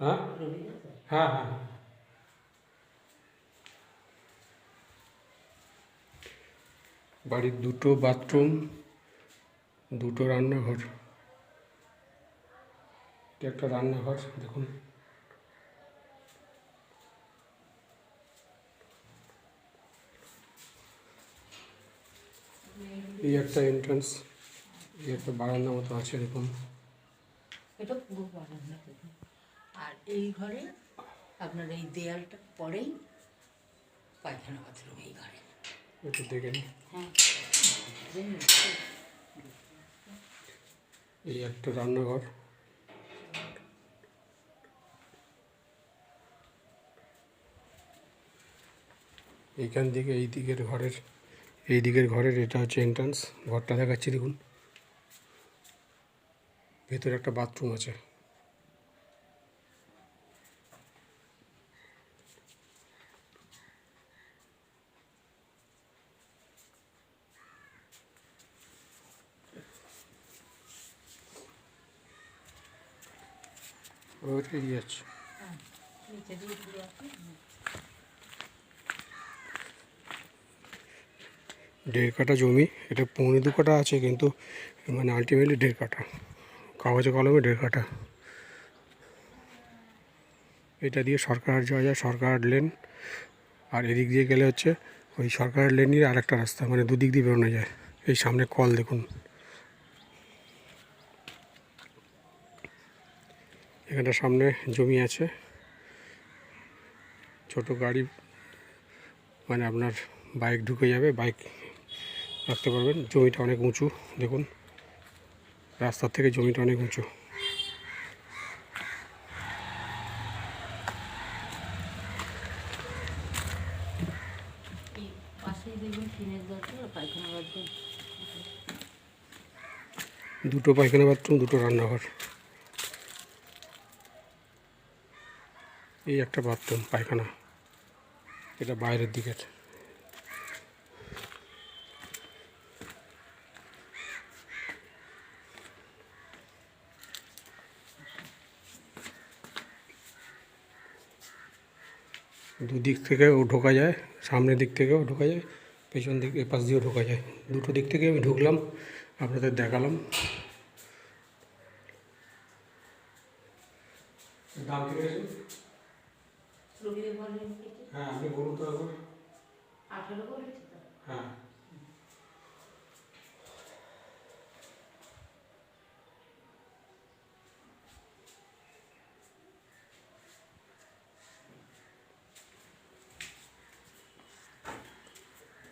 হ্যাঁ হ্যাঁ। হ্যাঁ বাড়ির দুটো বাথরুম, দুটো রান্নাঘর। একটা রান্নাঘর, দেখুন। এই একটা এন্ট্রান্স এই একটা বারান্দা মতো আছে এটা পুরো বারান্দা আর এই ঘরে আপনার এই দেয়ালটা পরেই পায়খানা বাথরুম এই ঘরে। একটু দেখে নিন হ্যাঁ। এই একটা রান্নাঘর। এইখান থেকে এই দিকের ঘরের এই দিকের ঘরের এটা হচ্ছে এন্ট্রান্স ঘরটা দেখাচ্ছি দেখুন। ভেতরে একটা বাথরুম আছে। দেড় কাঠা জমি, এটা পৌনে দু কাঠা আছে, কিন্তু মানে আলটিমেটলি দেড় কাঠা। কাগজে কলমে দেড় কাঠা এটা দিয়ে সরকার যাওয়া যায়, সরকার লেন আর এদিক দিয়ে গেলে হচ্ছে ওই সরকার লেনই আর একটা রাস্তা মানে দুদিক দিয়ে বেরোনো যায়। এই সামনে কল দেখুন। এখানটা সামনে জমি আছে। ছোট গাড়ি মানে আপনার বাইক ঢুকে যাবে বাইক রাখতে পারবেন। জমিটা অনেক উঁচু, দেখুন। রাস্তার থেকে জমিটা অনেক উঁচু। দুটো পায়খানা বাথরুম দুটো রান্নাঘর। এই একটা বাথরুম পায়খানা। এটা বাইরের দিকের। দুদিক থেকেও ঢোকা যায় সামনের দিক থেকেও ঢোকা যায় পেছন দিক এপাশ দিয়েও ঢোকা যায়। দুটো দিক থেকে আমি ঢুকলাম আপনাদের দেখালাম। দাম? হ্যাঁ আমি বলুন তো এখন তো? হ্যাঁ।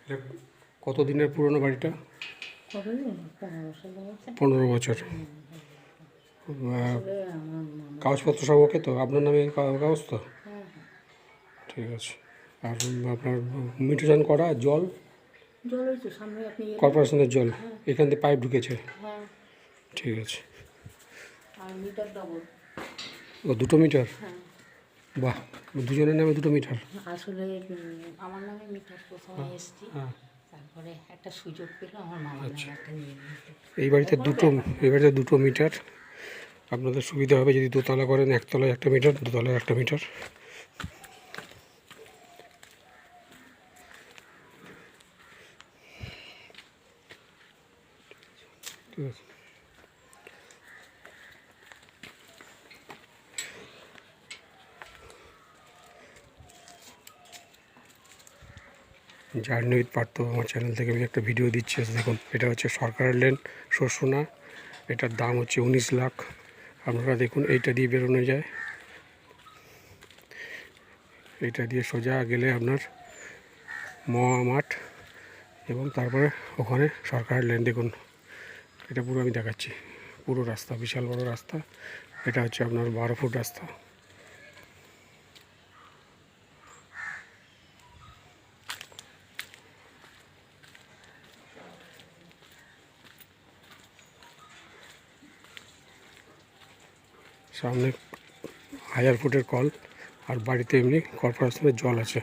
এটা কত দিনের পুরনো বাড়িটা? পনেরো বছর কাগজপত্র সব ওকে তো? আপনার নামে কাগজ তো? হ্যাঁ হ্যাঁ। ঠিক আছে। আর আপনার মিটেশন করা জল? এলেন। কর্পোরেশনের জল। এখান থেকে পাইপ ঢুকেছে? হ্যাঁ। ঠিক আছে। ও দুটো মিটার? হ্যাঁ। বাহ দুজনের নামে দুটো মিটার আসলে আমার নামে মিটার প্রথমে এসছি। হ্যাঁ। তারপরে একটা সুযোগ পেল আমার মামার নামে একটা নিয়ে এই বাড়িতে দুটো এই বাড়িতে দুটো মিটার আপনাদের সুবিধা হবে যদি দোতলা করেন একতলায় একটা মিটার দোতলায় একটা মিটার ঠিক আছে। জার্নি উইথ পার্থ আমার চ্যানেল থেকে আমি একটা ভিডিও দিচ্ছি। দেখুন, এটা হচ্ছে সরকারের লেন শোষণা এটার দাম হচ্ছে উনিশ লাখ। আপনারা দেখুন, এইটা দিয়ে বেরোনো যায়। এইটা দিয়ে সোজা গেলে আপনার মহা মাঠ এবং তারপরে ওখানে সরকারের লেন। দেখুন, এটা পুরো আমি দেখাচ্ছি। পুরো রাস্তা, বিশাল বড় রাস্তা। এটা হচ্ছে আপনার বারো ফুট রাস্তা। সামনে হাজার ফুটের কল আর বাড়িতে এমনি কর্পোরেশনের জল আছে।